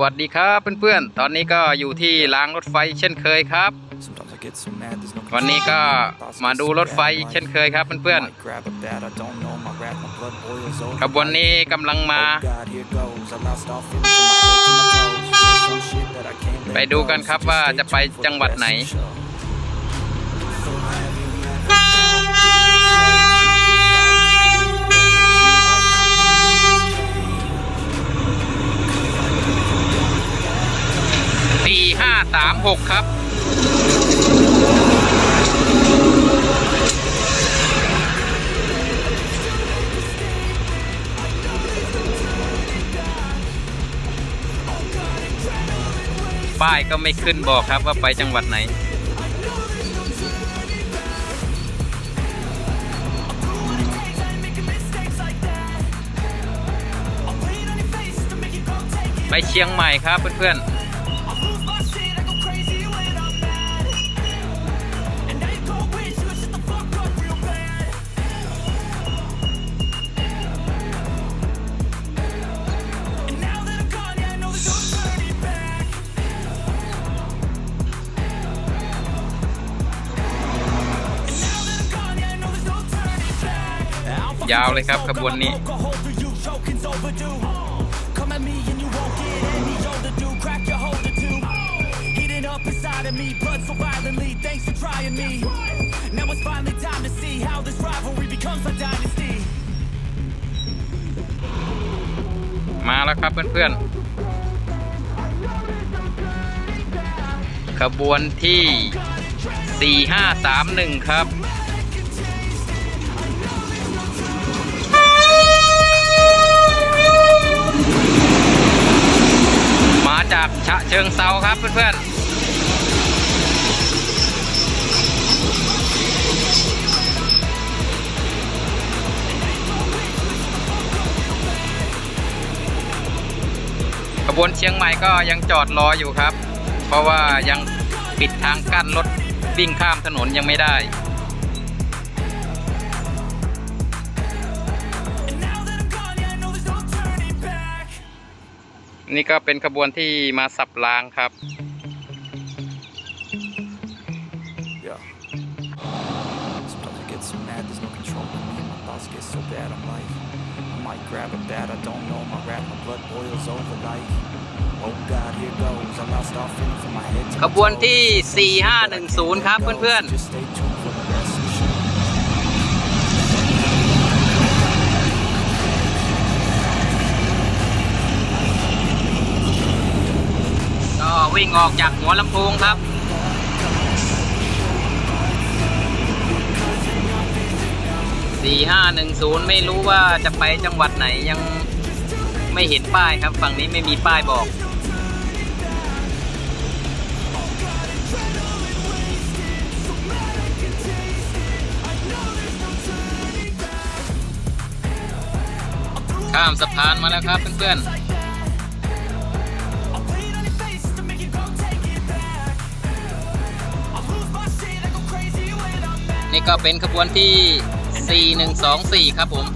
วัสดีครับเพื่อนๆ ตอนนี้ก็อยู่ที่รางรถไฟเช่นเคยครับ Sometimes I get so mad, there's no วันนี้ก็มาดูรถไฟเช่นเคยครับเพื่อน Might grab a bat, I don't know, my wrath, my blood boils over. ๆขบวนนี้กำลังมา Oh God, here goes. I lost all feeling from my head to my toes. There's some shit that I can't let ไปดู go, กันครับ so just ว่า stay จะไป tuned for จังหวัด the rest ไหน 36 ครับ ป้ายก็ไม่ขึ้นบอกครับว่าไปจังหวัดไหนไปเชียงใหม่ครับเพื่อนๆ ยาวเลยครับขบวนนี้มาแล้วครับเพื่อนๆ ขบวนที่ 4531 ครับ จากฉะเชิงเซาครับเพื่อนๆขบวนเชียงใหม่ก็ยังจอดรออยู่ครับ เพราะว่ายังปิดทางกั้นรถวิ่งข้ามถนนยังไม่ได้ นี่ก็เป็นขบวนที่มาสับรางครับ Yeah. Sometimes I get so mad, there's no control in me. My thoughts get วิ่งออกจากหัวลำโพงครับ 4510 ไม่รู้ว่าจะไปจังหวัดไหนยังไม่เห็นป้ายครับ ฝั่งนี้ไม่มีป้ายบอก ข้ามสะพานมาแล้วครับเพื่อนๆี่ก็เป็นขบวนที่ 4124 ครับผม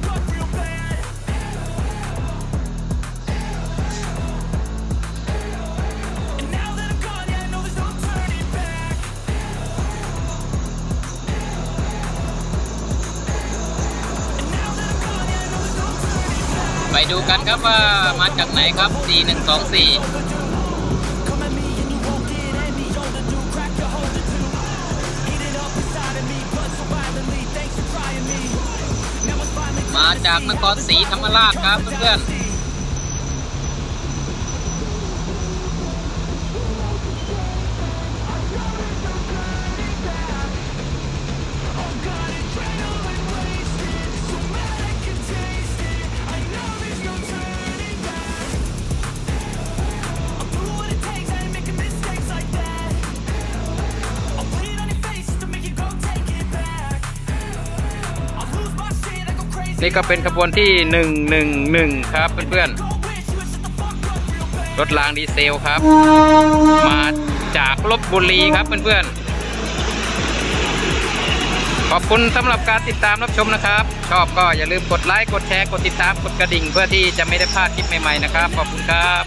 ไปดูกันครับว่ามาจากไหนครับ 4124 จากนครศรีธรรมราชครับเพื่อนๆ นี่ก็เป็นขบวนที่ 111 ครับเพื่อนๆ รถรางดีเซลครับ มาจากลบบุรีครับเพื่อนๆ ขอบคุณสำหรับการติดตามรับชมนะครับ ชอบก็อย่าลืมกดไลค์ กดแชร์ กดติดตาม กดกระดิ่ง เพื่อที่จะไม่ได้พลาดคลิปใหม่ๆนะครับ ขอบคุณครับ